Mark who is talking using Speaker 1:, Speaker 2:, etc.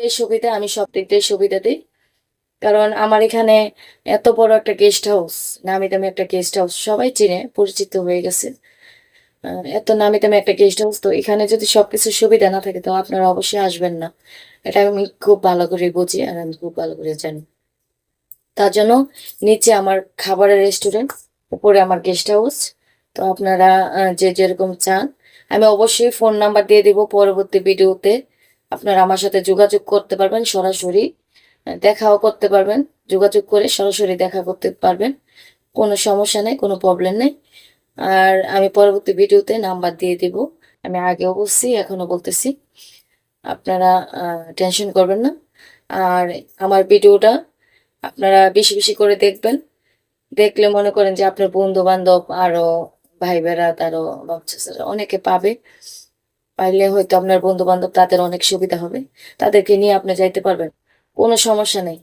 Speaker 1: দিয়ে সুবিধা, আমি সব দিক দিয়ে সুবিধা দিই। কারণ আমার এখানে এত বড় একটা গেস্ট হাউস নামি দামি একটা গেস্ট হাউস সবাই চিনে, পরিচিত হয়ে গেছে। এত নামি দামি একটা গেস্ট হাউস তো এখানে যদি সবকিছু সুবিধা না থাকে, তো আপনারা অবশ্যই আসবেন না। এটা আমি খুব ভালো করে বুঝি, আর আমি খুব ভালো করে জানি। তার জন্য নিচে আমার খাবারের রেস্টুরেন্ট উপরে আমার গেস্ট হাউস তো আপনারা যে যেরকম চান, আমি অবশ্যই ফোন নাম্বার দিয়ে দিব, পরবর্তী ভিডিওতে আপনারা আমার সাথে যোগাযোগ করতে পারবেন সরাসরি দেখাও করতে পারবেন, যোগাযোগ করে সরাসরি দেখা করতে পারবেন। কোনো সমস্যা নেই, কোনো প্রবলেম নেই। আর আমি পরবর্তী ভিডিওতে নাম্বার দিয়ে দিব। আমি আগেও বলছি এখনও বলতেছি। আপনারা টেনশন করবেন না। আর আমার ভিডিওটা আপনারা বেশি বেশি করে দেখবেন। দেখলে মনে করেন যে আপনার বন্ধু বান্ধব আরও ভাই বেড়াত আরও বাচ্চা অনেকে পাবে। পাইলে হয়তো আপনার বন্ধু বান্ধব তাদের অনেক সুবিধা হবে। তাদেরকে নিয়ে আপনি যাইতে পারবেন। কোনো সমস্যা নেই।